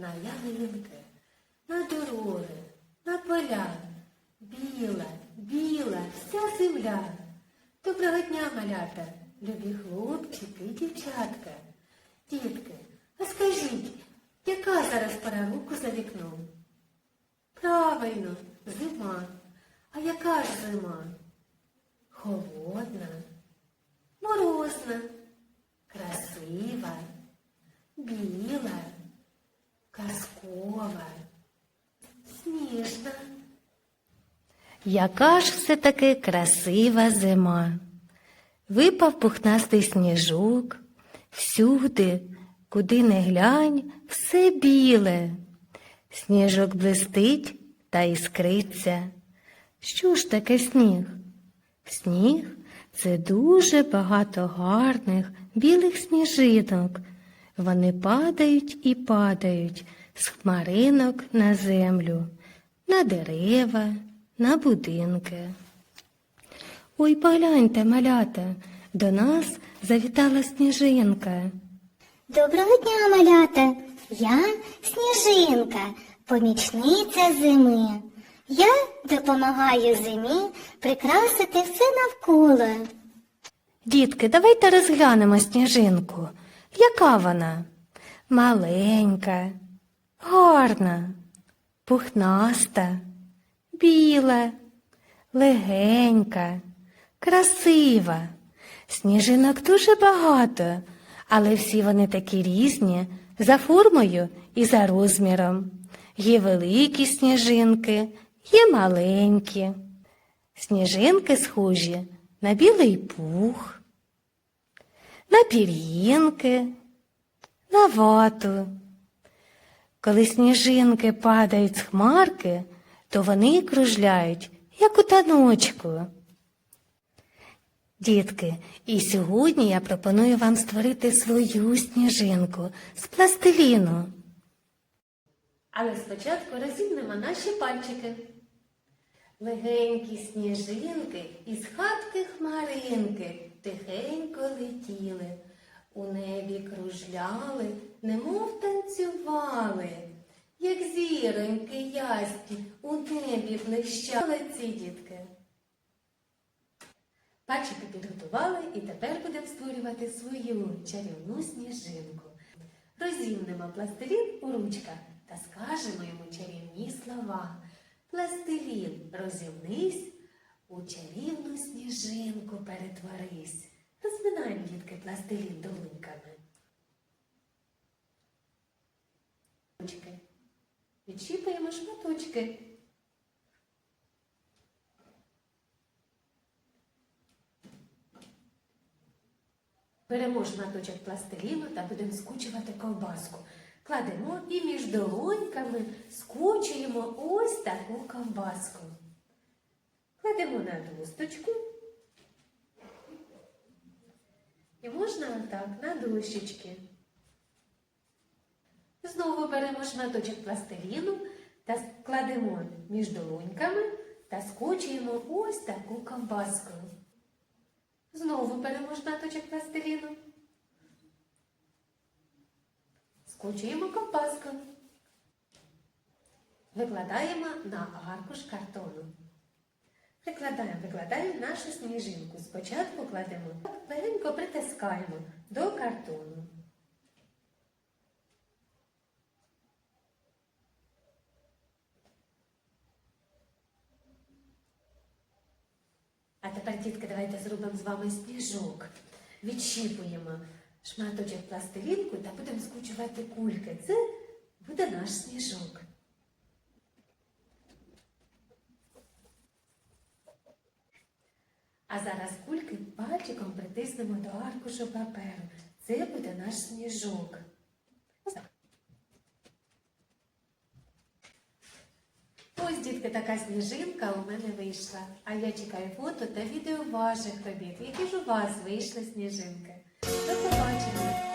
на ялинки, на дороги, на поля. Біла, біла, вся земля. Доброго дня, малята, любі хлопчики і дівчатка. Дітки, а скажіть, яка зараз пора року за вікном? Правильно, зима. А яка ж зима? Холодна, морозна, красива, біла, казкова, сніжна. Яка ж все-таки красива зима. Випав пухнастий сніжок, всюди, куди не глянь, все біле. Сніжок блистить та іскриться. Що ж таке сніг? Сніг це дуже багато гарних білих сніжинок. Вони падають і падають з хмаринок на землю, на дерева, на будинки. Ой, погляньте, малята, до нас завітала сніжинка. Доброго дня, малята! Я Сніжинка, помічниця зими. Я допомагаю зимі прикрасити все навколо. Дітки, давайте розглянемо сніжинку. Яка вона? Маленька, гарна, пухнаста, біла, легенька, красива. Сніжинок дуже багато, але всі вони такі різні за формою і за розміром. Є великі сніжинки, є маленькі. Сніжинки схожі на білий пух, на пір'їнки, на вату. Коли сніжинки падають з хмарки, то вони кружляють, як у таночку. Дітки, і сьогодні я пропоную вам створити свою сніжинку з пластиліну. Але спочатку розімнемо наші пальчики. Легенькі сніжинки із хатки хмаринки тихенько летіли, у небі кружляли, немов танцювали, як зіроньки ясні у небі блищали ці дітки. Пальчики підготували і тепер будемо створювати свою чарівну сніжинку. Розімнемо пластилін у ручках та скажемо йому чарівні слова. Пластилін, розімнись, у чарівну сніжинку перетворись. Розминаємо, дітки, пластилін долоньками. Ручки. Відщіпуємо шматочки. Беремо шматочок пластиліну та будемо скучувати ковбаску. Кладемо і між долоньками скучуємо ось таку ковбаску. Кладемо на досточку. І можна отак на дощечки. Беремо шматочок пластиліну та кладемо між долоньками та скочуємо ось таку ковбаску. Знову беремо шматочок пластиліну. Скочуємо ковбаску. Викладаємо на аркуш картону. Викладаємо, викладаємо нашу сніжинку. Спочатку кладемо, легенько притискаємо до картону. А тепер, дітки, давайте зробимо з вами сніжок. Відщіпуємо шматочок пластилінку та будемо скручувати кульки. Це буде наш сніжок. А зараз кульки пальчиком притиснемо до аркушу паперу. Це буде наш сніжок. Ось так. Ось, дітки, така сніжинка у мене вийшла. А я чекаю фото та відео ваших робіт. Які ж у вас вийшли сніжинки? До побачення!